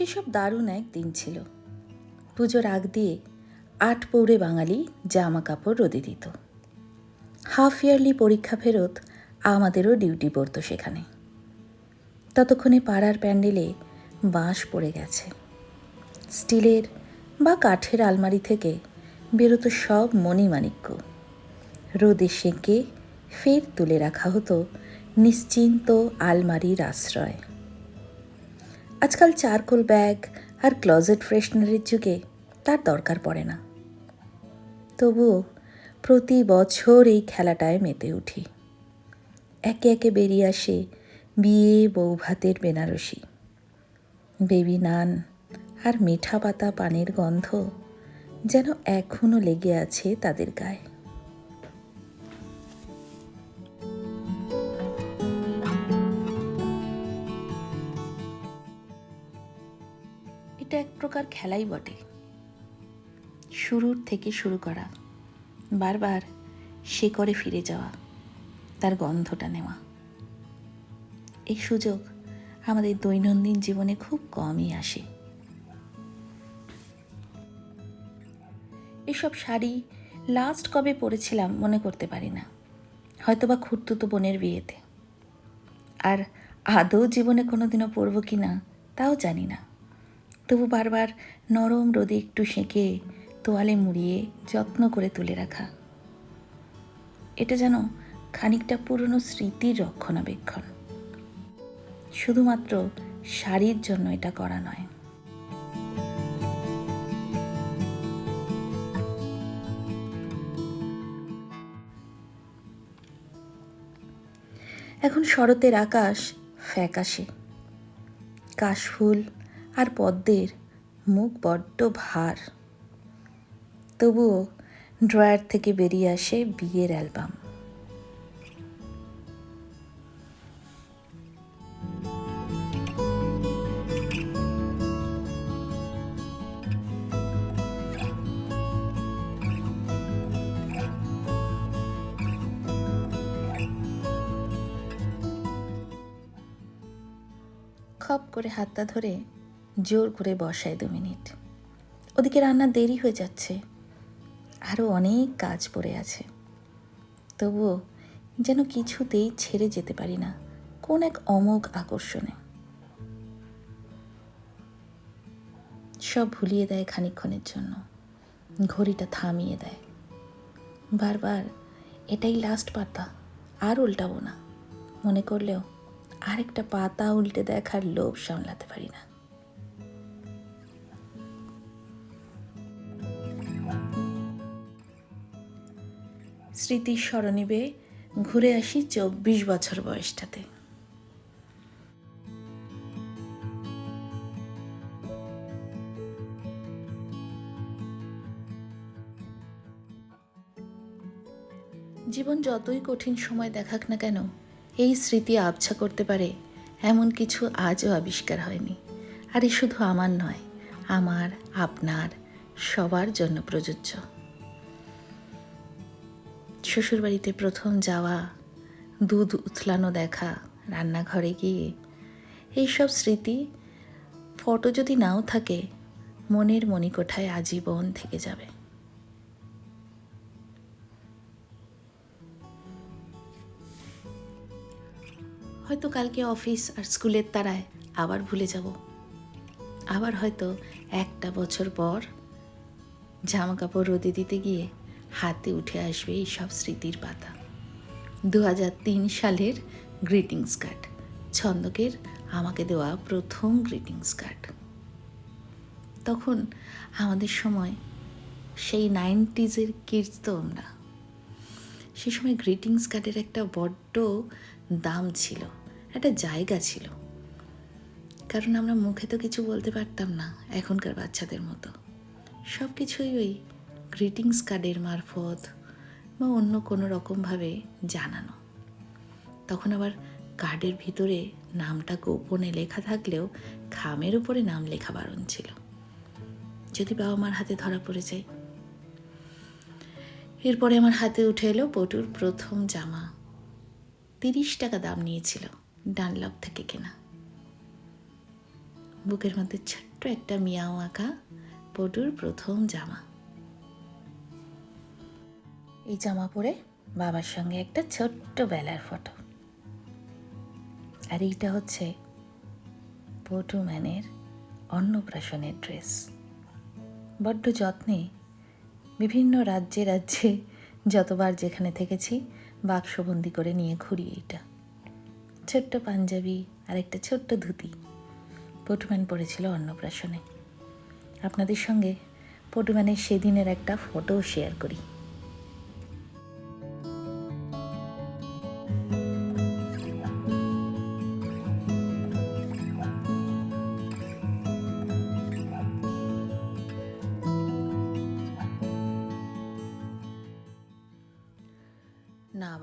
সেসব দারুণ এক দিন ছিল। পুজোর আগ দিয়ে আট পৌড়ে বাঙালি জামা কাপড় রোদে দিত। হাফ ইয়ারলি পরীক্ষা ফেরত আমাদেরও ডিউটি পড়ত সেখানে। ততক্ষণে পাড়ার প্যান্ডেলে বাঁশ পড়ে গেছে। স্টিলের বা কাঠের আলমারি থেকে বেরোতো সব মণিমাণিক্য। রোদে সেঁকে ফের তুলে রাখা হতো নিশ্চিন্ত আলমারির আশ্রয়। আজকাল চারকোল ব্যাগ আর ক্লজেট ফ্রেশনারের যুগে তার দরকার পড়ে না। তবুও প্রতি বছর এই খেলাটায় মেতে উঠি। একে একে বেরিয়ে আসে বিয়ে বউ ভাতের বেনারসি। বেবি নান আর মিঠা পাতা পানের গন্ধ যেন এখনও লেগে আছে তাদের গায়ে। খেলাই বটে। শুরুর থেকে শুরু করা, বারবার সে করে ফিরে যাওয়া, তার গন্ধটা নেওয়া। এই সুযোগ আমাদের দৈনন্দিন জীবনে খুব কমই আসে। এসব শাড়ি লাস্ট কবে পরেছিলাম মনে করতে পারি না। হয়তোবা খুঁড়তুতো বোনের বিয়েতে। আর আদৌ জীবনে কোনোদিনও পরবো কি না তাও জানি না। তবু বারবার নরম রোদে একটু সেঁকে তোয়ালে মুড়িয়ে যত্ন করে তুলে রাখা। এটা যেন খানিকটা পুরনো স্মৃতির রক্ষণাবেক্ষণ। শুধুমাত্র শাড়ির জন্য এটা করা নয়। এখন শরতের আকাশ ফ্যাকাশে। কাশফুল আর পদ্মের মুখ বড্ড ভার। তবুও ড্রয়ার থেকে বেরিয়ে আসে বিয়ের অ্যালবাম। খপ করে হাতটা ধরে জোর করে বসায় দু মিনিট। ওদিকে রান্না দেরি হয়ে যাচ্ছে। আরও অনেক কাজ পড়ে আছে। তবুও যেন কিছুতেই ছেড়ে যেতে পারি না, কোন এক অমোঘ আকর্ষণে। সব ভুলিয়ে দেয় খানিক্ষণের জন্য। ঘড়িটা থামিয়ে দেয়। বারবার এটাই লাস্ট পাতা, আর উল্টাবো না। মনে করলেও আরেকটা পাতা উল্টে দেখার লোভ সামলাতে পারি না। স্মৃতির স্মরণীবে ঘুরে আসি চব্বিশ বছর বয়সটাতে। জীবন যতই কঠিন সময় দেখাক না কেন, এই স্মৃতি আবছা করতে পারে এমন কিছু আজও আবিষ্কার হয়নি। আর এ শুধু আমার নয়, আমার, আপনার, সবার জন্য প্রযোজ্য। শ্বশুরবাড়িতে প্রথম যাওয়া, দুধ উথলানো দেখা, রান্নাঘরে গিয়ে, এইসব স্মৃতি ফটো যদি নাও থাকে, মনের মণিকোঠায় আজীবন থেকে যাবে। হয়তো কালকে অফিস আর স্কুলের তারায় আবার ভুলে যাব। আবার হয়তো একটা বছর পর জামা কাপড় রোদে দিতে গিয়ে হাতে উঠে আসবে এই সব স্মৃতির পাতা। দু সালের গ্রিটিংস কার্ড ছন্দকের আমাকে দেওয়া প্রথম গ্রিটিংস কার্ড তখন আমাদের সময় সেই নাইনটিজের কিডস তো আমরা। সে সময় গ্রিটিংস কার্ডের একটা বড্ড দাম ছিল, একটা জায়গা ছিল। কারণ আমরা মুখে তো কিছু বলতে পারতাম না এখনকার বাচ্চাদের মতো। সব কিছুই ওই গ্রিটিংস কার্ডের মারফত বা অন্য কোনো রকমভাবে জানানো। তখন আবার কার্ডের ভিতরে নামটা গোপনে লেখা থাকলেও খামের উপরে নাম লেখা বারণ ছিল। যদি বাবা মার হাতে ধরা পড়ে যায় এরপরে আমার হাতে উঠে এলো পটুর প্রথম জামা। তিরিশ টাকা দাম নিয়েছিল, ডানলপ থেকে কেনা। বুকের মধ্যে ছোট্ট একটা মিয়াও আঁকা পটুর প্রথম জামা। এই জামা পরে বাবার সঙ্গে একটা ছোট্ট বেলার ফটো। আর এইটা হচ্ছে পটু ম্যানের অন্নপ্রাশনের ড্রেস। বড্ড যত্নে বিভিন্ন রাজ্যে রাজ্যে যতবার যেখানে থেকেছি বাক্সবন্দি করে নিয়ে ঘুরি এইটা। ছোট্ট পাঞ্জাবি আর একটা ছোট্ট ধুতি। পটুম্যান পড়েছিল অন্নপ্রাশনে। আপনাদের সঙ্গে পটুম্যানের সেদিনের একটা ফটো শেয়ার করি।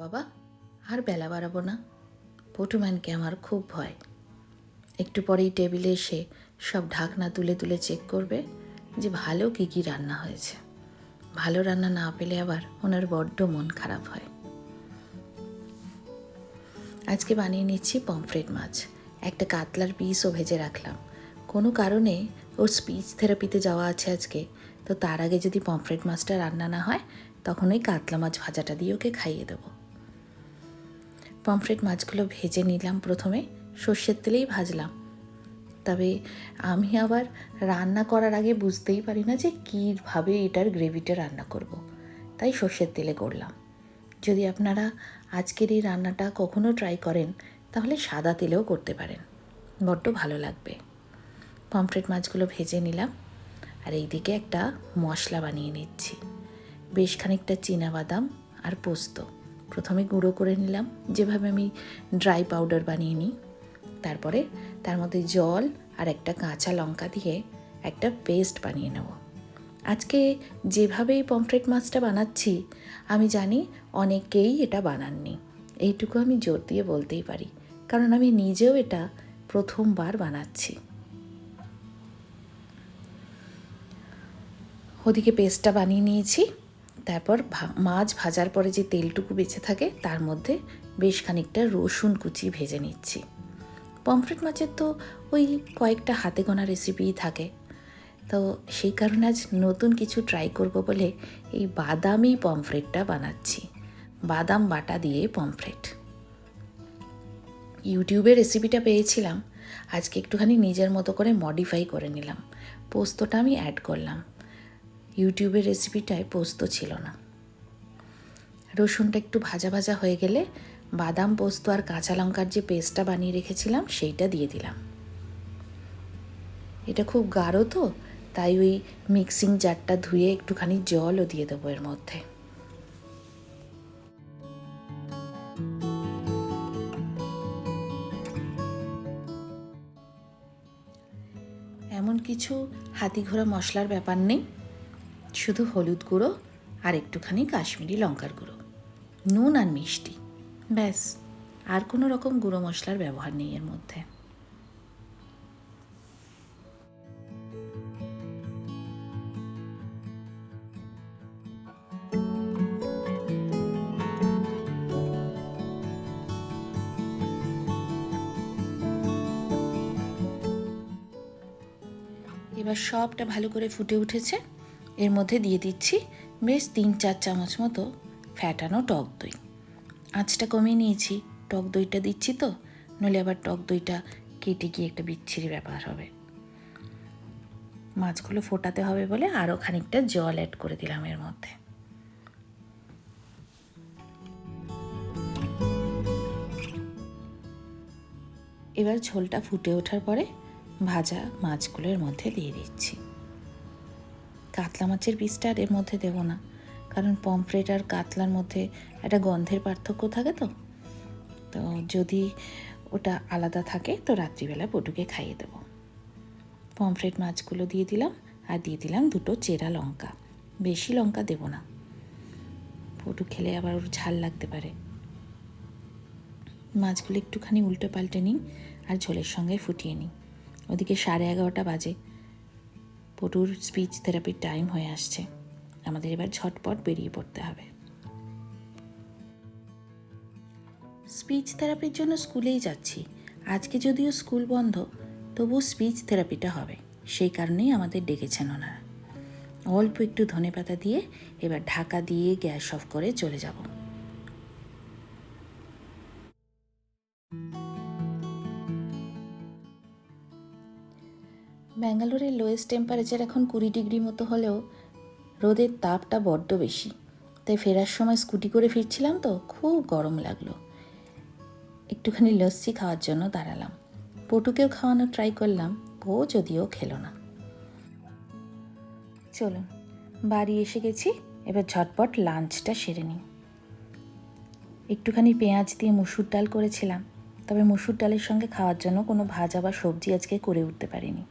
বাবা, আর বেলা বাড়াবো না। পটুম্যানকে আমার খুব ভয়। একটু পরেই টেবিলে এসে সব ঢাকনা তুলে তুলে চেক করবে যে ভালো কী কী রান্না হয়েছে। ভালো রান্না না পেলে আবার ওনার বড্ড মন খারাপ হয়। আজকে বানিয়ে নিচ্ছি পমফ্রেট মাছ। একটা কাতলার পিসও ভেজে রাখলাম। কোনো কারণে ওর স্পিচ থেরাপিতে যাওয়া আছে আজকে, তো তার আগে যদি পমফ্রেট মাছটা রান্না না হয়, তখন ওই কাতলা মাছ ভাজাটা দিয়ে ওকে খাইয়ে দেবো। পমফ্রেট মাছগুলো ভেজে নিলাম প্রথমে। সর্ষের তেলেই ভাজলাম। তবে আমি আবার রান্না করার আগে বুঝতেই পারি না যে কীভাবে এটার গ্রেভিটা রান্না করব। তাই সর্ষের তেলে করলাম। যদি আপনারা আজকের এই রান্নাটা কখনো ট্রাই করেন, তাহলে সাদা তেলেও করতে পারেন। বড্ড ভালো লাগবে। পমফ্রেট মাছগুলো ভেজে নিলাম। আর এইদিকে একটা মশলা বানিয়ে নিচ্ছি। বেশ খানিকটা বাদাম আর পোস্ত। প্রথমে গুঁড়ো করে নিলাম। যেভাবে আমি ড্রাই পাউডার বানিয়ে নিই। তারপরে তার মধ্যে জল আর একটা কাঁচা লঙ্কা দিয়ে একটা পেস্ট বানিয়ে নেব। আজকে যেভাবে এই পমফ্রেট মাছটা বানাচ্ছি, আমি জানি অনেকেই এটা বানাননি। এইটুকু আমি জোর দিয়ে বলতেই পারি। কারণ আমি নিজেও এটা প্রথমবার বানাচ্ছি। ওদিকে পেস্টটা বানিয়ে নিয়েছি। তারপর মাছ ভাজার পরে যে তেলটুকু বেঁচে থাকে, তার মধ্যে বেশ খানিকটা রসুন কুচি ভেজে নিচ্ছি। পমফ্রেট মাছের তো ওই কয়েকটা হাতে গোনা রেসিপিই থাকে। তো সেই কারণে আজ নতুন কিছু ট্রাই করব বলে এই বাদামি পমফ্রেটটা বানাচ্ছি। বাদাম বাটা দিয়ে পমফ্রেট। ইউটিউবে রেসিপিটা পেয়েছিলাম। আজকে একটুখানি নিজের মতো করে মডিফাই করে নিলাম। পোস্তটা আমি অ্যাড করলাম। ইউটিউবের রেসিপিটায় পোস্ত ছিল না। রসুনটা একটু ভাজা ভাজা হয়ে গেলে বাদাম পোস্ত আর কাঁচা লঙ্কার যে পেস্টটা বানিয়ে রেখেছিলাম, সেইটা দিয়ে দিলাম। এটা খুব গাঢ় তো, তাই ওই মিক্সিং জারটা ধুয়ে একটুখানি জলও দিয়ে দেবো এর মধ্যে। এমন কিছু হাতি ঘোড়া মশলার ব্যাপার নেই। শুধু হলুদ গুঁড়ো আর একটুখানি কাশ্মীরি লঙ্কার গুঁড়ো। নুন আর মিষ্টি। ব্যাস, আর কোনো রকম গুঁড়ো মশলার ব্যবহার নেই এর মধ্যে। এবার সবটা ভালো করে ফুটে উঠেছে। এর মধ্যে দিয়ে দিচ্ছি বেশ তিন চার চামচ মতো ফ্যাটানো টক দই। আঁচটা কমিয়ে নিয়েছি। টক দইটা দিচ্ছি তো, নইলে আবার টক দইটা কেটে গিয়ে একটা বিচ্ছিরি ব্যাপার হবে। মাছগুলো ফোটাতে হবে বলে আরও খানিকটা জল অ্যাড করে দিলাম এর মধ্যে। এবার ঝোলটা ফুটে ওঠার পরে ভাজা মাছগুলোর মধ্যে দিয়ে দিচ্ছি। কাতলা মাছের পিসটা আর এর মধ্যে দেবো না। কারণ পমফ্রেট আর কাতলার মধ্যে একটা গন্ধের পার্থক্য থাকে তো। তো যদি ওটা আলাদা থাকে, তো রাত্রিবেলা পটুকে খাইয়ে দেব। পমফ্রেট মাছগুলো দিয়ে দিলাম, আর দিয়ে দিলাম দুটো চেরা লঙ্কা। বেশি লঙ্কা দেব না। পটু খেলে আবার ওর ঝাল লাগতে পারে। মাছগুলো একটুখানি উল্টো পাল্টে নিই, আর ঝোলের সঙ্গে ফুটিয়ে নিই। ওদিকে সাড়ে এগারোটা বাজে। পটুর স্পিচ থেরাপির টাইম হয়ে আসছে। আমাদের এবার ঝটপট বেরিয়ে পড়তে হবে। স্পিচ থেরাপির জন্য স্কুলেই যাচ্ছি। আজকে যদিও স্কুল বন্ধ তবু স্পিচ থেরাপিটা হবে। সেই কারণেই আমাদের ডেকেছেন ওনারা। অল্প একটু ধনেপাতা দিয়ে এবার ঢাকা দিয়ে গ্যাস অফ করে চলে যাব। ব্যাঙ্গালোরের লোয়েস্ট টেম্পারেচার এখন কুড়ি ডিগ্রি মতো হলেও রোদের তাপটা বড্ড বেশি। তাই ফেরার সময় স্কুটি করে ফিরছিলাম তো, খুব গরম লাগল। একটুখানি লস্যি খাওয়ার জন্য দাঁড়ালাম। পটুকেও খাওয়ানো ট্রাই করলাম, ও যদিও খেলো না। চলুন, বাড়ি এসে গেছি, এবার ঝটপট লাঞ্চটা সেরে নিই। একটুখানি পেঁয়াজ দিয়ে মুসুর ডাল করেছিলাম, তবে মুসুর ডালের সঙ্গে খাওয়ার জন্য কোনো ভাজা বা সবজি আজকে করে উঠতে পারিনি।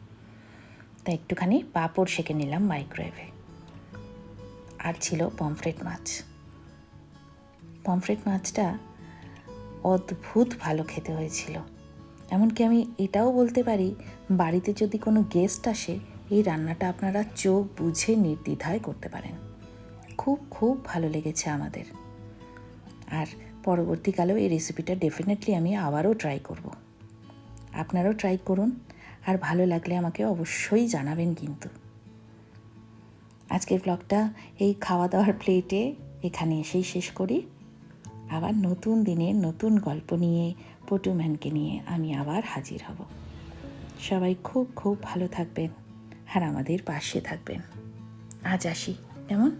তাই একটুখানি পাঁপড় সেঁকে নিলাম মাইক্রোওয়েভে আর ছিল পমফ্রেট মাছ। পমফ্রেট মাছটা অদ্ভুত ভালো খেতে হয়েছিল। এমনকি আমি এটাও বলতে পারি, বাড়িতে যদি কোনো গেস্ট আসে, এই রান্নাটা আপনারা চোখ বুঝে নির্দ্বিধায় করতে পারেন। খুব খুব ভালো লেগেছে আমাদের। আর পরবর্তীকালেও এই রেসিপিটা ডেফিনেটলি আমি আবারও ট্রাই করব। আপনারাও ট্রাই করুন। আর ভালো লাগলে আমাকে অবশ্যই জানাবেন কিন্তু। আজকের ব্লগটা এই খাওয়া দাওয়ার প্লেটে এখানে এসেই শেষ করি। আবার নতুন দিনে নতুন গল্প নিয়ে পটুম্যানকে নিয়ে আমি আবার হাজির হব। সবাই খুব খুব ভালো থাকবেন আর আমাদের পাশে থাকবেন। আজ আসি। কেমন?